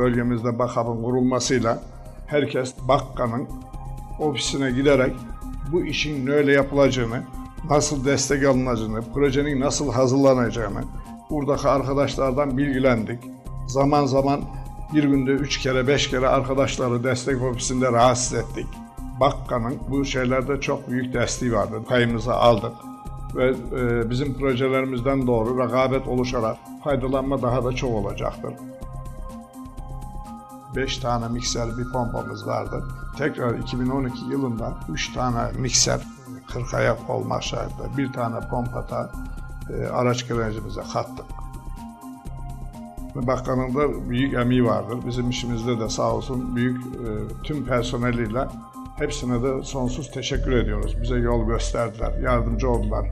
Bölgemizde BAKAP'ın kurulmasıyla herkes Bakka'nın ofisine giderek bu işin öyle yapılacağını, nasıl destek alınacağını, projenin nasıl hazırlanacağını buradaki arkadaşlardan bilgilendik. Zaman zaman bir günde üç kere, beş kere arkadaşları destek ofisinde rahatsız ettik. Bakka'nın bu şeylerde çok büyük desteği vardı. Payımızı aldık ve e, bizim projelerimizden doğru rekabet oluşarak faydalanma daha da çok olacaktır. 5 tane mikser bir pompamız vardı. Tekrar 2012 yılında 3 tane mikser 40 ayak olmak şartıyla bir tane pompa da e, araç gerencimize kattık. Bakanın da büyük emeği vardır. Bizim işimizde de sağ olsun büyük e, tüm personeliyle hepsine de sonsuz teşekkür ediyoruz. Bize yol gösterdiler, yardımcı oldular.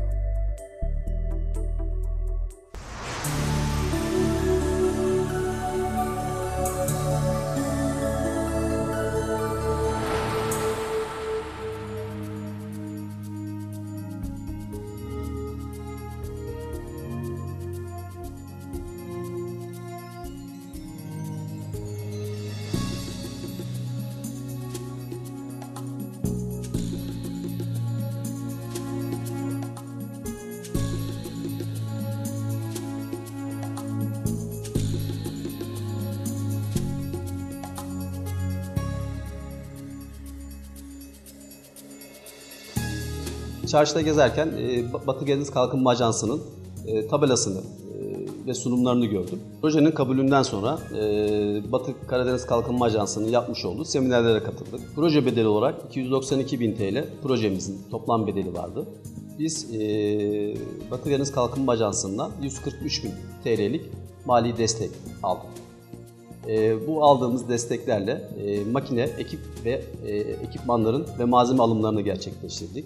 Çarşıda gezerken e, Batı Geldiniz Kalkınma Ajansı'nın e, tabelasını e, ve sunumlarını gördüm. Projenin kabulünden sonra Batı Karadeniz Kalkınma Ajansı'nın yapmış olduğu seminerlere katıldık. Proje bedeli olarak 292 bin TL projemizin toplam bedeli vardı. Biz Batı Deniz Kalkınma Ajansı'ndan 143 bin TL'lik mali destek aldık. E, bu aldığımız desteklerle e, makine, ekip ve e, ekipmanların ve malzeme alımlarını gerçekleştirdik.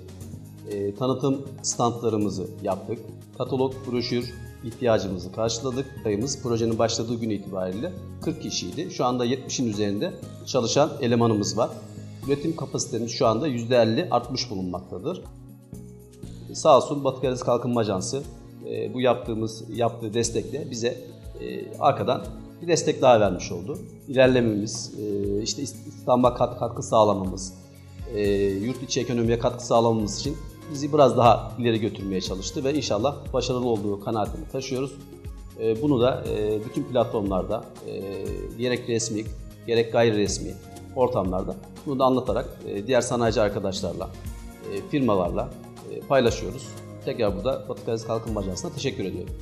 E, tanıtım standlarımızı yaptık. Katalog, broşür ihtiyacımızı karşıladık. Sayımız projenin başladığı gün itibariyle 40 kişiydi. Şu anda 70'in üzerinde çalışan elemanımız var. Üretim kapasitemiz şu anda %50 artmış bulunmaktadır. Sağ olsun Batı Karadeniz Kalkınma Ajansı e, bu yaptığımız yaptığı destekle bize e, arkadan bir destek daha vermiş oldu. İlerlememiz, e, işte İstanbul'a kat, katkı sağlamamız, e, yurt içi ekonomiye katkı sağlamamız için bizi biraz daha ileri götürmeye çalıştı ve inşallah başarılı olduğu kanaatini taşıyoruz. E, bunu da e, bütün platformlarda e, gerek resmi gerek gayri resmi ortamlarda bunu da anlatarak e, diğer sanayici arkadaşlarla, firmalarla paylaşıyoruz. Tekrar burada Batı Karadeniz Kalkınma Ajansı'na teşekkür ediyorum.